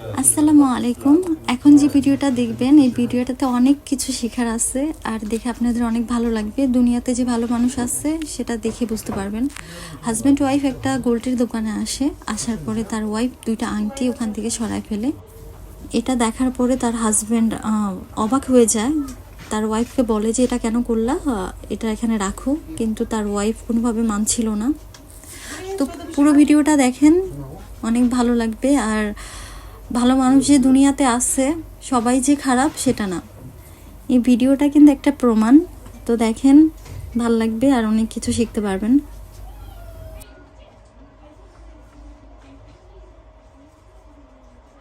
আসসালামু আলাইকুম। এখন যে ভিডিওটা দেখবেন, এই ভিডিওটাতে অনেক কিছু শেখার আছে আর দেখে আপনাদের অনেক ভালো লাগবে। দুনিয়াতে যে ভালো মানুষ আছে, সেটা দেখে বুঝতে পারবেন। হাজব্যান্ড ওয়াইফ একটা গোল্ডের দোকানে আসে, আসার পরে তার ওয়াইফ দুইটা আংটি ওখান থেকে সরায় ফেলে। এটা দেখার পরে তার হাজব্যান্ড অবাক হয়ে যায়। তার ওয়াইফকে বলে যে, এটা কেন করলা? এটা এখানে রাখো। কিন্তু তার ওয়াইফ কোনোভাবে মানছিল না। তো পুরো ভিডিওটা দেখেন, অনেক ভালো লাগবে। আর ভালো মানুষ যে দুনিয়াতে আছে সবাই যে খারাপ সেটা না এই ভিডিওটা কিন্তু একটা প্রমাণ তো দেখেন ভাল লাগবে আর অনেক কিছু শিখতে পারবেন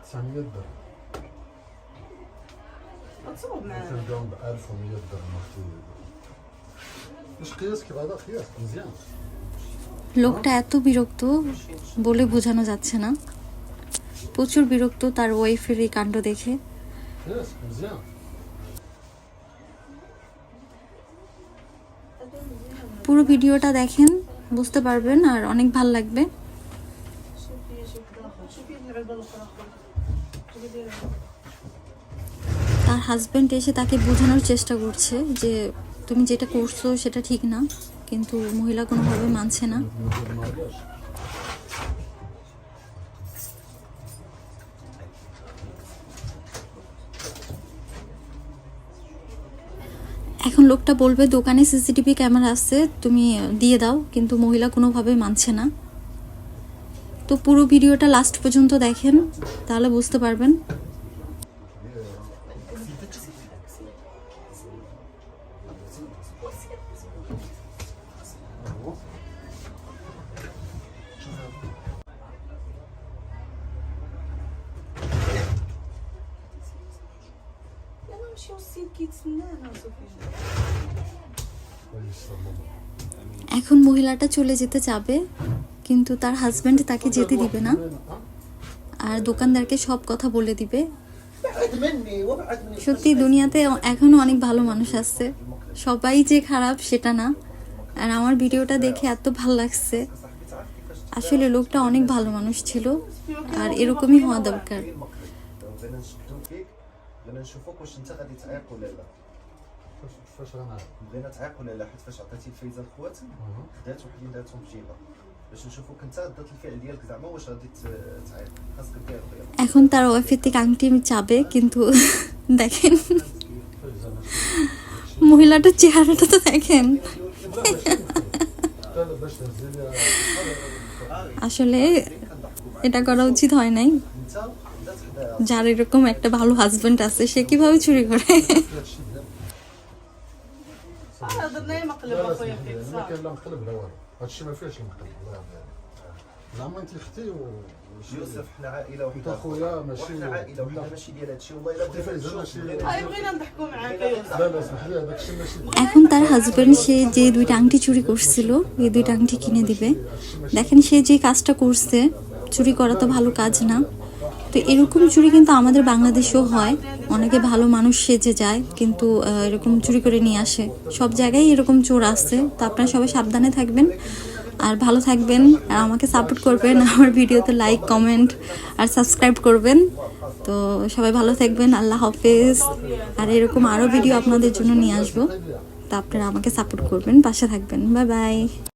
تسعمية درهم متصور معانا تنبيعهم ب 1100 درهم اختي واش قياس كيف هذا قياس مزيان লোকটা এত বিরক্ত বলে বোঝানো যাচ্ছে না প্রচুর বিরক্ত তার ওয়াইফের এই কাণ্ড দেখে। পুরো ভিডিওটা দেখেন বুঝতে পারবেন আর অনেক ভালো লাগবে। তার হাজব্যান্ড এসে তাকে বোঝানোর চেষ্টা করছে যে তুমি যেটা করছ সেটা ঠিক না কিন্তু মহিলা কোনোভাবে মানছে না। এখন লোকটা বলবে, দোকানে সিসিটিভি ক্যামেরা আছে, তুমি দিয়ে দাও। কিন্তু মহিলা কোনোভাবে মানছে না। তো পুরো ভিডিওটা লাস্ট পর্যন্ত দেখেন, তাহলে বুঝতে পারবেন। এখন মহিলাটা চলে যেতে চাবে কিন্তু তার হাজব্যান্ড তাকে যেতে দিবে না। আর দোকানদারকে সব কথা বলে দিবে। সত্যি, দুনিয়াতে এখনও অনেক ভালো মানুষ আছে। সবাই যে খারাপ, সেটা না। আর আমার ভিডিওটা দেখে এত ভালো লাগছে। আসলে লোকটা অনেক ভালো মানুষ ছিল, আর এরকমই হওয়া দরকার। بغينا نشدو فيك بغينا نشوفوك واش انت غادي تعيق ولا لا فاش فاش غنعرف بغينا تعيق ولا لا حيت فاش عطيتي الفايزه لخواتك خدات وحدين داتهم في جيبها باش نشوفوك انت ردة الفعل ديالك زعما واش غادي ت- تعيق خاصك دير خويا এখন তার ওয়াইফের থেকে আংটি চাবে কিন্তু দেখেন মহিলাটার চেহারাটা তো দেখেন لا لا باش تهزي لي আসলে এটা করা উচিত হয় নাই انت بدات حدا যার এরকম একটা ভালো হাজবেন্ড আছে সে কিভাবে চুরি করে هادشي ديال اه درنا لا مقلب لا اخويا اسمح لي فيك ما صافي كاين لا مقلب لا والو هادشي ما فيهش المقلب الله يرضي عليك زعما انت اختي و يوسف حنا عائله انت وحده خويا ماشي وحنا عائله وحده لا. ماشي ديال هادشي والله الا انت فايزه بغينا ماشي نشوف هاي بغينا نضحكوا معاك يا يوسف لا لا اسمح لي هذاك الشيء ماشي এখন তার হাজবেন্ড সে যে দুইটা আংটি চুরি করছিল এই দুইটা আংটি কিনে দিবে দেখেন সে যে কাজটা করছে চুরি করা তো ভালো কাজ না তো এরকম চুরি কিন্তু আমাদের বাংলাদেশেও হয়। অনেকে ভালো মানুষ সেজে যায়, কিন্তু এরকম চুরি করে নিয়ে আসে। সব জায়গায় এরকম চোর আসছে, তো আপনারা সবাই সাবধানে থাকবেন। আর ভালো থাকবেন, আর আমাকে সাপোর্ট করবেন, আমার ভিডিওতে লাইক, কমেন্ট, আর সাবস্ক্রাইব করবেন। তো সবাই ভালো থাকবেন, আল্লাহ হাফেজ। আর এরকম আরও ভিডিও আপনাদের জন্য নিয়ে আসব, তো আপনারা আমাকে সাপোর্ট করবেন, পাশে থাকবেন। Bye bye.